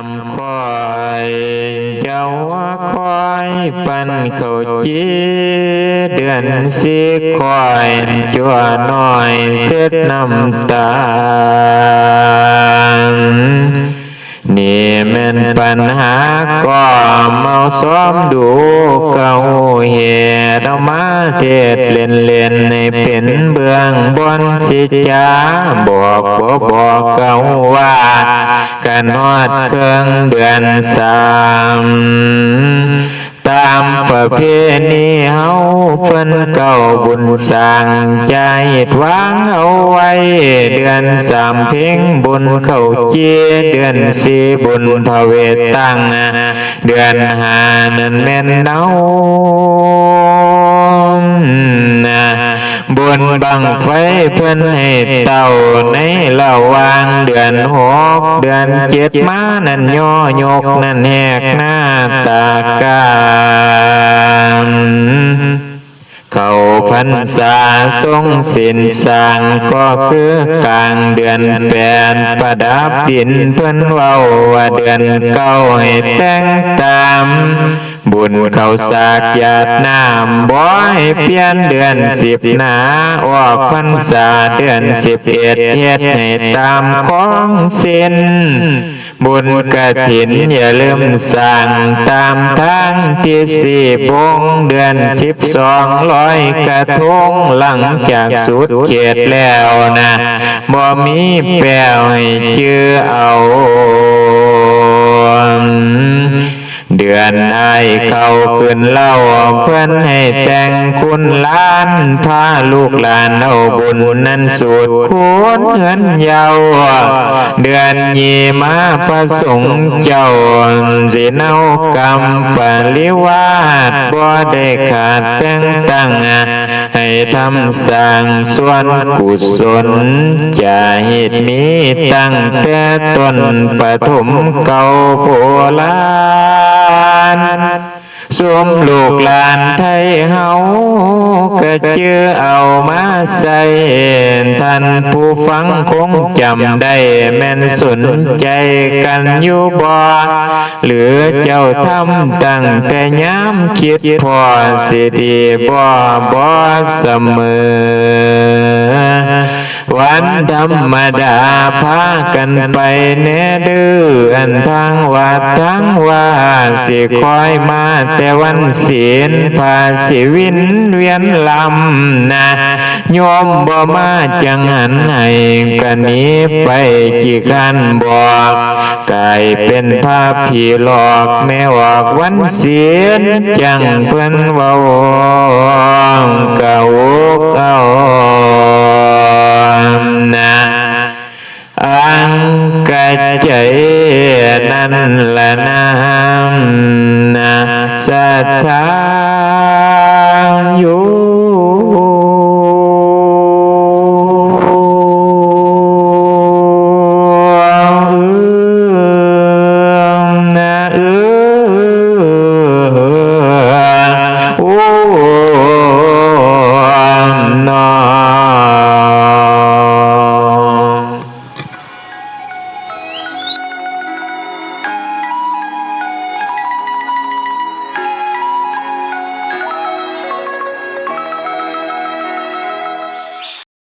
ามคอยเจ้าคอยปันเขาจีเดือนสีคอยจัวน้อยเส็ดน้ำตา นี่ม่นปัญหาก็เมาซ้อมดูเก่าเหตุมาเทศเล่นเล่นในเป็นเบื้องบนสิจ้าบอกบ่บอกเก่าว่ากันนอดเครื่องเดือนสามตามประเพณีเฮา เพิ่นเก่าบุญสร้างใจวางเอาไว้ เดือนสามเพ่งบุญเข้าเจียเดือนสี่บุญพระเวทตั้ง เดือนห้านั่นแม่นเนาบุญบังไฟเพิ่นให้เต่าในระวางเดือนหกเดือนเจ็ดมานั่นย่อยกนั่นแหกหน้าตากา พันษาทรงสินสางก็คือกลางเดือนแปดประดับดินเพิ่นเว้าว่าเดือนเก้าให้แต่งตาม บุญเขาสากหยาดน้ำบ่ให้เปลี่ยนเดือนสิบหนาออกพรรษาเดือนสิบเอ็ดเฮ็ดให้ตามของสิ้น บุญกระถินอย่าลืมสั่งตามทางที่สี่บงเดือนสิบสองร้อยกระทงหลังจากสุดเขตแล้วนะบ่มีแปลวให้เชื่อเอา เดือนไอายเขาขึ้นเล่าเพื่อนให้แต่งคุณล้านพาลูกหลานเอาบุญนั้นสูตรคุณเงินเยาวเดือนยีมาประสงค์เจ้าสิเนากรรมปริวาสบ่ได้ขาดแต่งตั้งให้ทำสร้างส่วนกุศลจะเหตุมีตั้งแต่ต้นปฐมเก่าโบรา ณสวมลูกหลานไทยเฮาก็เจือเอามาใส่ท่านผู้ฟังคงจำได้แม่นสนใจกันอยู่บ่หรือเจ้าทำตั้งแต่ย้ำคิดพอสิดีบ่บ่เสมอ วันธรรมดาพากันไปแน่ดื้ออันทางวัดทางว่าสิคอยมาแต่วันศีลภาสิวินเวียนลำนะโยมบ่มาจังหันให้กันนี้ไปขี้ขันบอกกลายเป็นภาพผีหลอกแม่วอกวันศีลจังเพิ่นเว้ากะวกเอา นั่นละนามนะสัทธา